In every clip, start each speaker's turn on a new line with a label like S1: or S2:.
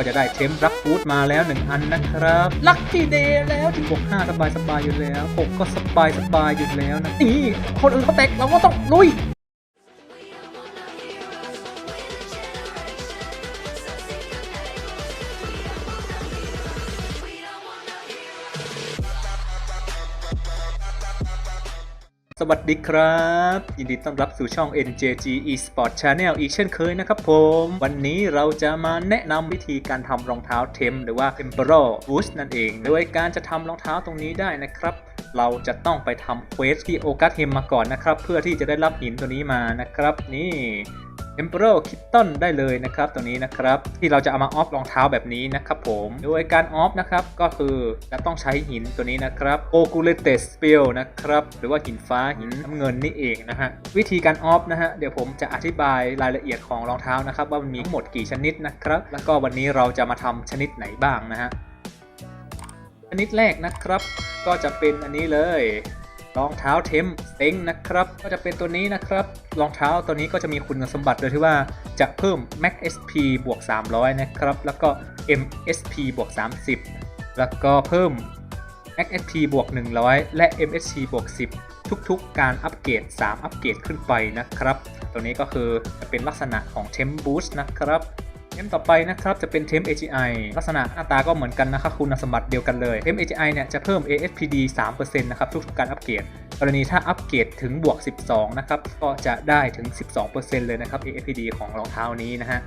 S1: ก็จะได้เทมรักฟูดมาแล้วหนึ่งอันนะครับ ลักกี้เดย์แล้วที่บวกห้าสบายสบายอยู่แล้วหกก็สบายสบายอยู่แล้วนะนี่คนอื่นเขาแตกเราก็ต้องลุย สวัสดีครับ ยินดีต้อนรับสู่ช่อง NJG Esport Channel อีกเช่นเคยนะครับผม วันนี้เราจะมาแนะนำวิธีการทำรองเท้าเทมหรือว่า Tempero Boost นั่นเอง โดยการจะทำรองเท้าตรงนี้ได้นะครับเราจะต้องไปทำเควสที่โอกาสเทมมาก่อนนะครับ เพื่อที่จะได้รับหินตัวนี้มานะครับ นี่ Emperor Kitten ได้เลยนะครับตัวนี้นะครับที่เราจะเอามาออฟรองเท้าแบบนี้นะครับผมโดยการออฟนะครับก็คือจะต้องใช้หินตัวนี้นะครับ o c u l a t e Spell นะครับหรือว่าหินฟ้าหินน้ำเงินนี่เองนะฮะวิธีการออฟนะฮะเดี๋ยวผมจะอธิบายรายละเอียดของรองเท้านะครับว่ามันมีทั้งหมดกี่ชนิดนะครับแล้วก็วันนี้เราจะมาทำชนิดไหนบ้างนะฮะชนิดแรกนะครับก็จะเป็นอันนี้เลย รองเท้าเทมเซ็งนะครับ ก็จะเป็นตัวนี้นะครับ รองเท้าตัวนี้ก็จะมีคุณสมบัติโดยที่ว่าจะเพิ่ม Max SP บวก 300 นะครับ แล้วก็ MSP บวก 30 แล้วก็เพิ่ม Max SP บวก 100 และ MSC บวก 10 ทุกๆ การอัปเกรด 3 อัปเกรดขึ้นไปนะครับ ตัวนี้ก็คือจะเป็นลักษณะของ Temp Boost นะครับ เทมต่อไปนะครับจะเป็นเทม AGI ลักษณะหน้าตาก็เหมือนกันนะครับคุณสมบัติเดียวกันเลยเทม AGI เนี่ยจะเพิ่ม ASPD 3%นะครับทุกๆการอัปเกรดกรณีถ้าอัปเกรดถึงบวก 12 นะครับ ก็จะได้ถึง 12%เลยนะครับ ASPD ของรองเท้านี้นะฮะ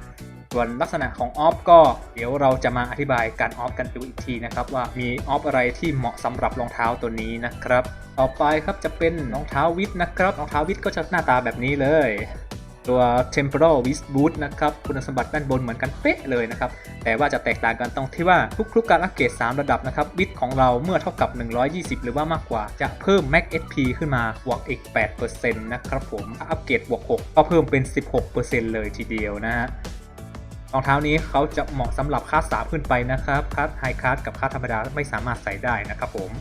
S1: ส่วนลักษณะของออฟก็เดี๋ยวเราจะมาอธิบายการออฟกันดูอีกทีนะครับ ว่ามีออฟอะไรที่เหมาะสำหรับรองเท้าตัวนี้นะครับ ต่อไปครับจะเป็นรองเท้าวิทนะครับรองเท้าวิทก็จะหน้าตาแบบนี้เลย ตัว Temporal w i s Boot นะครับคุณสมบัติด้านบนเหมือนกันเป๊ะเลยนะครับ แต่ว่าจะแตกต่างกันตรงที่ว่าทุกๆการอัปเกรด3 ระดับนะครับวิทของเราเมื่อเท่ากับ 120 หรือว่ามากกว่า จะเพิ่ม Max SP ขึ้นมาบวกอีก 8%นะครับผมอัปเกรดบวก 6 ก็เพิ่มเป็น 16%เลยทีเดียวนะฮะรองเท้านี้เขาจะเหมาะสำหรับคาส3ขึ้นไปนะครับคาสไฮคาสกับคาสธรรมดาไม่สามารถใส่ได้นะครับผม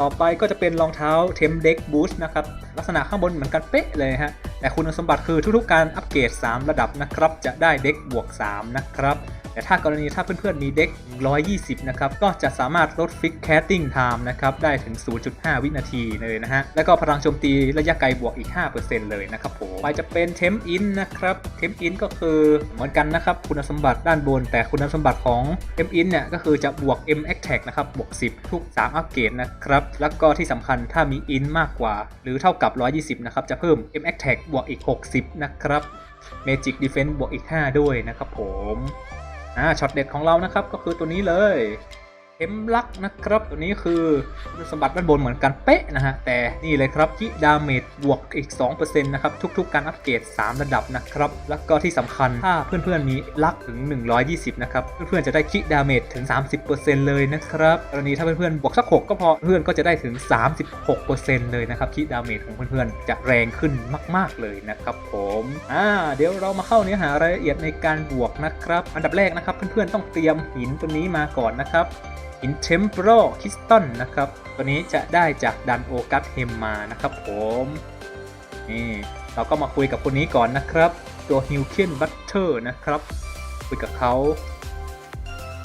S1: ต่อไปก็จะเป็นรองเท้าเทมเด็กบูสนะครับ ลักษณะข้างบนเหมือนกันเป๊ะเลยฮะ แต่คุณสมบัติคือทุกๆการอัปเกรด 3 ระดับนะครับ จะได้เด็กบวก 3 นะครับ แต่ถ้ากรณีถ้าเพื่อนๆมีเด็ก 120 นะครับ ก็จะสามารถลดฟิกแคสติ้งไทม์นะครับ ได้ถึง 0.5 วินาทีเลยนะฮะ แล้วก็พลังโจมตีระยะไกลบวกอีก 5%เลยนะครับผม ไปจะเป็นเทมอินนะครับ เทมอินก็คือเหมือนกันนะครับ คุณสมบัติด้านบน แต่คุณสมบัติของเทมอินเนี่ย ก็คือจะบวก M Attack นะครับ บวก 10 ทุก 3 อัปเกรดนะครับ แล้วก็ที่สำคัญถ้ามีอินมากกว่า หรือเท่ากับ 120 นะครับ จะเพิ่ม M Attack บวกอีก 60 นะครับ Magic Defense บวกอีก 5 ด้วยนะครับผม อ่าช็อตเด็ดของเรานะครับก็คือตัวนี้เลย เทมลักนะครับ ตัวนี้คือคุณสมบัติด้านบนเหมือนกันเป๊ะนะฮะ แต่นี่เลยครับคิดาเมจบวกอีก 2%นะครับ ทุกๆ การอัปเกรด 3 ระดับนะครับ แล้วก็ที่สำคัญ ถ้าเพื่อนๆมีลักถึง 120 นะครับ เพื่อนๆจะได้คิดาเมจถึง 30%เลยนะครับกรณีถ้าเพื่อนๆบวกสัก 6 ก็พอเพื่อนก็จะได้ถึง 36%เลยนะครับคิดาเมจของเพื่อนๆจะแรงขึ้นมาก ๆเลยนะครับผมอ่าเดี๋ยวเรามาเข้าเนื้อหารายละเอียดในการบวกนะครับ อันดับแรกนะครับเพื่อนๆต้องเตรียมหินตัวนี้มาก่อนนะครับินเทมเปโรคิสตัลนะครับ ตัวนี้จะได้จากดันโอกัสเฮมมานะครับผมนี่เราก็มาคุยกับคนนี้ก่อนนะครับ ตัวฮิวเคนบัตเตอร์นะครับ คุยกับเขา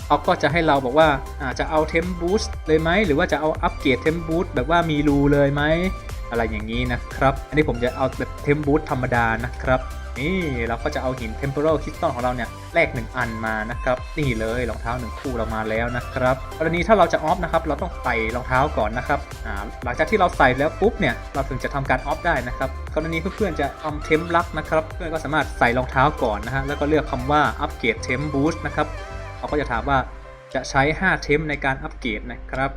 S1: เขาก็จะให้เราบอกว่าอาจจะเอาเทมบูสต์เลยไหม หรือว่าจะเอาอัปเกรดเทมบูสต์แบบว่ามีรูเลยไหม อะไรอย่างนี้นะครับ อันนี้ผมจะเอาแบบเทมบูสต์ธรรมดานะครับ นี่เราก็จะเอาหิน Temporal Crystal ของเราเนี่ยแลก1อันมานะครับนี่เลยรองเท้า1คู่เรามาแล้วนะครับกรณีถ้าเราจะออฟนะครับเราต้องใส่รองเท้าก่อนนะครับอ่าหลังจากที่เราใส่แล้วปุ๊บเนี่ยเราถึงจะทำการออฟได้นะครับกรณีเพื่อนๆจะทำเทมลักนะครับเพื่อนก็สามารถใส่รองเท้าก่อนนะฮะแล้วก็เลือกคำว่าอัปเกรดเทมบูสต์นะครับเขาก็จะถามว่าจะใช้ 5 เทมในการอัปเกรดนะครับ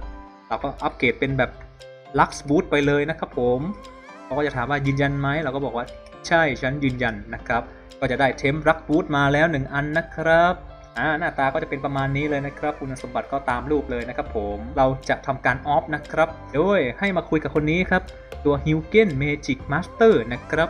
S1: เราก็อัปเกรดเป็นแบบลักซ์บูสต์ไปเลยนะครับผมเขาก็จะถามว่ายืนยันไหมเราก็บอกว่า ใช่ฉันยืนยันนะครับ ก็จะได้เทมรักบูทมาแล้ว 1 อันนะครับอ่าหน้าตาก็จะเป็นประมาณนี้เลยนะครับคุณสมบัติก็ตามรูปเลยนะครับผมเราจะทำการออฟนะครับโดยให้มาคุยกับคนนี้ครับ ตัวฮิวเกนเมจิกมาสเตอร์นะครับ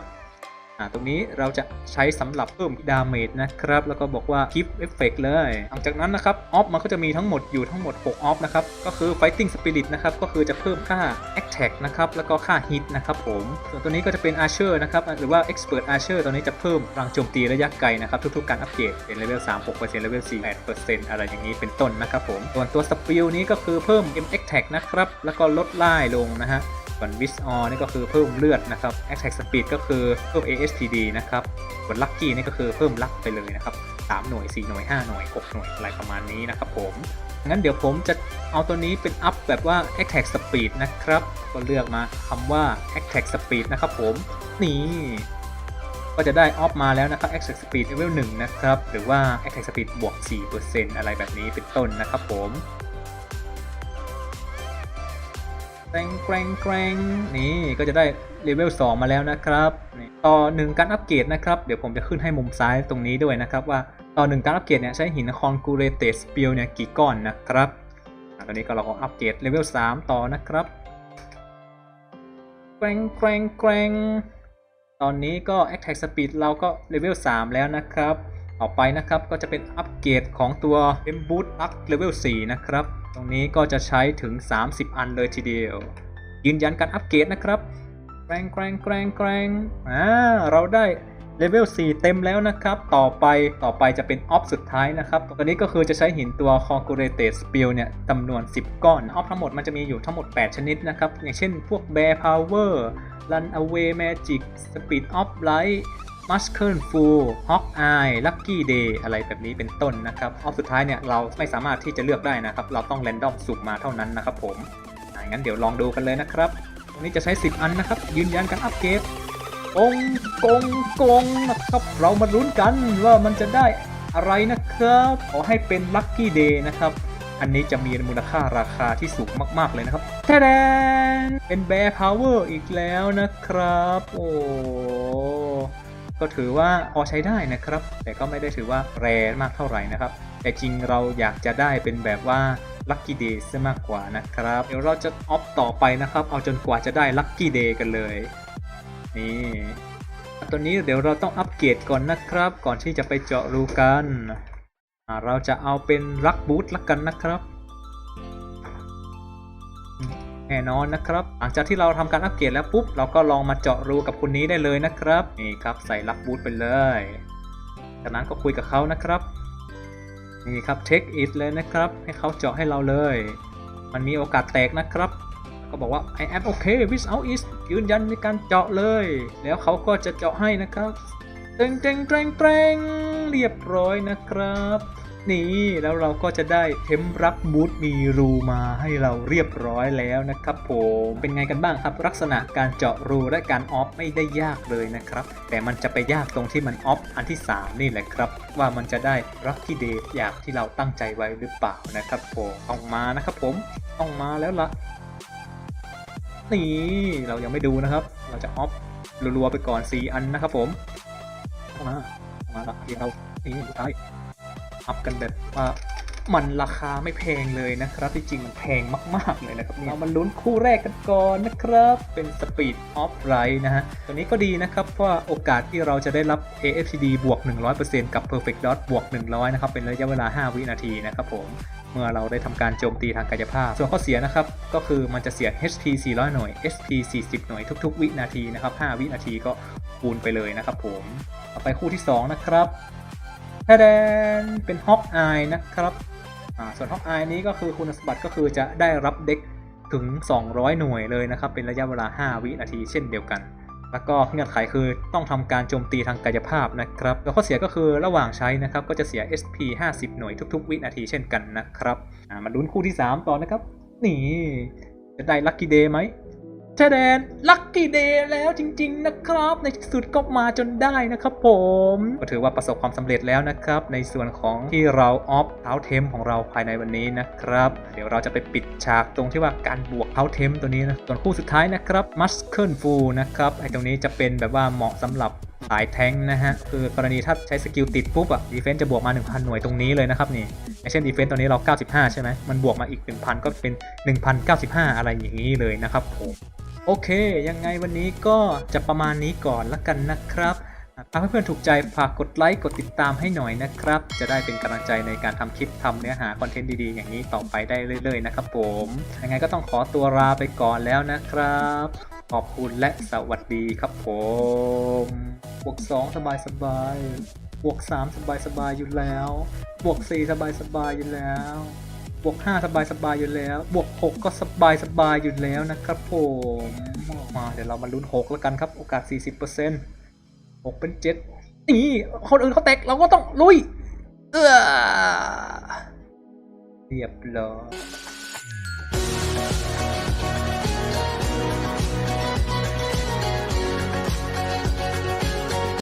S1: อ่าตรงนี้เราจะใช้สำหรับเพิ่มดาเมจนะครับ แล้วก็บอกว่า Give Effect เลย หลังจากนั้นนะครับออฟมันก็จะมีทั้งหมดอยู่ทั้งหมด 6 ออฟนะครับ ก็คือ Fighting Spirit นะครับ ก็คือจะเพิ่มค่า Attack นะครับ แล้วก็ค่า Hit นะครับผม ส่วนตัวนี้ก็จะเป็น Archer นะครับ หรือว่า Expert Archer ตัวนี้จะเพิ่มพลังโจมตีระยะไกลนะครับ ทุกๆ การอัปเกรดเป็นเลเวล3 6%เลเวล4 8%อะไรอย่างนี้เป็นต้นนะครับผม ส่วนตัว Spill นี้ก็คือเพิ่ม M Attack นะครับ แล้วก็ลดล่ายลงนะฮะ ส่วน w i s o r นี่ก็คือเพิ่มเลือดนะครับ Attack Speed ก็คือเพิ่ม ASTD นะครับ ส่วน Lucky นี่ก็คือเพิ่มลักไปเลยนะครับ3หน่วย 4 หน่วย 5 หน่วย 6 หน่วย อะไรประมาณนี้นะครับผม งั้นเดี๋ยวผมจะเอาตัวนี้เป็นอัพแบบว่า Attack Speed นะครับ ก็เลือกมาคำว่า Attack Speed นะครับผม นี่ก็จะได้ออฟมาแล้วนะครับ Attack Speed level 1นะครับ หรือว่า Attack Speed บวก 4%อะไรแบบนี้เป็นต้นนะครับผม กรงแกรงแกรงนี่ก็จะได้เลเวล2มาแล้วนะครับต่อหนึ่งการอัปเกรดนะครับ เดี๋ยวผมจะขึ้นให้มุมซ้ายตรงนี้ด้วยนะครับ ว่าต่อหนึ่งการอัปเกรดเนี่ยใช้หินคอนกูเรเตสเปียเนี่ยกี่ก้อนนะครับตอนนี้ก็เราก็อัปเกรดเลเวล3ต่อนะครับแกรงแกรงแกรงตอนนี้ก็ Attack Speed เราก็เลเวล3แล้วนะครับ ต่อไปนะครับก็จะเป็นอัปเกรดของตัว m b o o t Up Level 4 นะครับ ตรงนี้ก็จะใช้ถึง 30 อันเลยทีเดียว ยืนยันการอัปเกรดนะครับแกรงแกรงแกรงแกรงอ่าเราได้เลเวล 4 เต็มแล้วนะครับ ต่อไปต่อไปจะเป็นออฟสุดท้ายนะครับตัวนี้ก็คือจะใช้หินตัว Concurated Spill เนี่ยจำนวน 10 ก้อน ออฟทั้งหมดมันจะมีอยู่ทั้งหมด 8 ชนิดนะครับ อย่างเช่นพวก Bear Power Run Away Magic Speed of Light m u s c l e Full Hawk Eye Lucky Day อะไรแบบนี้เป็นต้นนะครับออฟสุดท้ายเนี่ยเราไม่สามารถที่จะเลือกได้นะครับ เราต้อง r รนดอมสุ่มมาเท่านั้นนะครับผมงั้นเดี๋ยวลองดูกันเลยนะครับตรงนี้จะใช้ 10 อันนะครับ ยืนยันการอัปเกรดกงกงกงนะครับ เรามาลุ้นกันว่ามันจะได้อะไรนะครับ ขอให้เป็น Lucky Day นะครับ อันนี้จะมีมูลค่าราคาที่สูงมาก ๆ เลยนะครับแทแดนเป็น Bear Power อีกแล้วนะครับ โอ้ ก็ถือว่าพอใช้ได้นะครับ แต่ก็ไม่ได้ถือว่าแรงมากเท่าไหร่นะครับ แต่จริงเราอยากจะได้เป็นแบบว่า Lucky Day ซะมากกว่านะครับ เดี๋ยวเราจะออฟต่อไปนะครับ เอาจนกว่าจะได้ Lucky Day กันเลย นี่ตัวนี้เดี๋ยวเราต้องอัปเกรดก่อนนะครับ ก่อนที่จะไปเจาะรูกัน เราจะเอาเป็นรักบูทละกันนะครับ แน่นอนนะครับ หลังจากที่เราทำการอัปเกรดแล้วปุ๊บ เราก็ลองมาเจาะรูกับคนนี้ได้เลยนะครับ นี่ครับใส่ลักบูทไปเลย จากนั้นก็คุยกับเขานะครับ นี่ครับเทคอิทเลยนะครับ ให้เขาเจาะให้เราเลย มันมีโอกาสแตกนะครับ ก็บอกว่า I am okay without it ยืนยันในการเจาะเลย แล้วเขาก็จะเจาะให้นะครับเตรงเตรงเตรงเตรงเรียบร้อยนะครับ นี่แล้วเราก็จะได้เทมรักบูทมีรูมาให้เราเรียบร้อยแล้วนะครับผมเป็นไงกันบ้างครับ ลักษณะการเจาะรูและการออฟไม่ได้ยากเลยนะครับ แต่มันจะไปยากตรงที่มันออฟอันที่ 3 นี่แหละครับ ว่ามันจะได้รักที่เดทอยางที่เราตั้งใจไว้หรือเปล่านะครับผมต้องมานะครับผมต้องมาแล้วล่ะนี่เรายังไม่ดูนะครับ เราจะออฟรัวๆไปก่อน 4 อันนะครับผมมาเข้ามาละเดี๋ยวเรานี่สุดท้าย อัพกันแบบว่ามันราคาไม่แพงเลยนะครับที่จริงมันแพงมาก ๆ เลยนะครับเนี่ยเรามาลุ้นคู่แรกกันก่อนนะครับ เป็น Speed of Light นะฮะ ตัวนี้ก็ดีนะครับเพราะว่าโอกาสที่เราจะได้รับ AFCD บวก 100%กับ Perfect Dot บวก 100 นะครับ เป็นระยะเวลา 5 วินาทีนะครับผม เมื่อเราได้ทำการโจมตีทางกายภาพ ส่วนข้อเสียนะครับ ก็คือมันจะเสีย HP 400 หน่วย SP 40 หน่วยทุก ๆ วินาทีนะครับ 5 วินาทีก็คูณไปเลยนะครับผม ต่อไปคู่ที่ 2 นะครับ แทแดนเป็นฮอกอายนะครับส่วนฮอกอายนี้ก็คือคุณสมบัติก็คือจะได้รับเด็กถึง 200 หน่วยเลยนะครับ เป็นระยะเวลา 5 วินาทีเช่นเดียวกัน แล้วก็เงื่อนไขคือต้องทำการโจมตีทางกายภาพนะครับแล้วข้อเสียก็คือระหว่างใช้นะครับก็จะเสีย SP 50 หน่วยทุก ๆ วินาทีเช่นกันนะครับมาลุ้นคู่ที่ 3 ต่อนะครับ นี่ จะได้ลัคกี้เดย์ไหม แชแดนลัคกี้เดย์แล้วจริง ๆ นะครับ ในสุดก็มาจนได้นะครับผม ก็ถือว่าประสบความสำเร็จแล้วนะครับ ในส่วนของที่เราออฟเท้าเทมของเราภายในวันนี้นะครับ เดี๋ยวเราจะไปปิดฉากตรงที่ว่าการบวกเท้าเทมตัวนี้นะส่วนคู่สุดท้ายนะครับมัสเคิลฟูนะครับไอตรงนี้จะเป็นแบบว่าเหมาะสำหรับสายแทงนะฮะ คือกรณีถ้าใช้สกิลติดปุ๊บอะดีเฟนซ์จะบวกมา 1,000 หน่วยตรงนี้เลยนะครับนี่อย่างเช่นดีเฟนซ์ตอนนี้เรา 95 ใช่ไหมมันบวกมาอีก 1,000 ก็เป็น 1,095 อะไรอย่างนี้เลยนะครับผม โอเค ยังไงวันนี้ก็จะประมาณนี้ก่อนละกันนะครับถ้าเพื่อนๆถูกใจฝากกดไลค์กดติดตามให้หน่อยนะครับ จะได้เป็นกำลังใจในการทำคลิปทำเนื้อหาคอนเทนต์ดีๆ อย่างนี้ต่อไปได้เรื่อยๆนะครับผม ยังไงก็ต้องขอตัวลาไปก่อนแล้วนะครับ ขอบคุณและสวัสดีครับผมบวก 2 สบายสบายๆบวก 3 สบายสบายๆอยู่แล้วบวก 4 สบายสบายๆอยู่แล้ว บวก 5 สบายสบายอยู่แล้ว บวก 6 ก็สบายสบายอยู่แล้วนะครับผมมาเดี๋ยวเรามาลุ้น 6 แล้วกันครับ โอกาส 40%กเป็นเจ็ดนี่คนอื่นเขาแตกเราก็ต้องลุย เออเรียบร้อย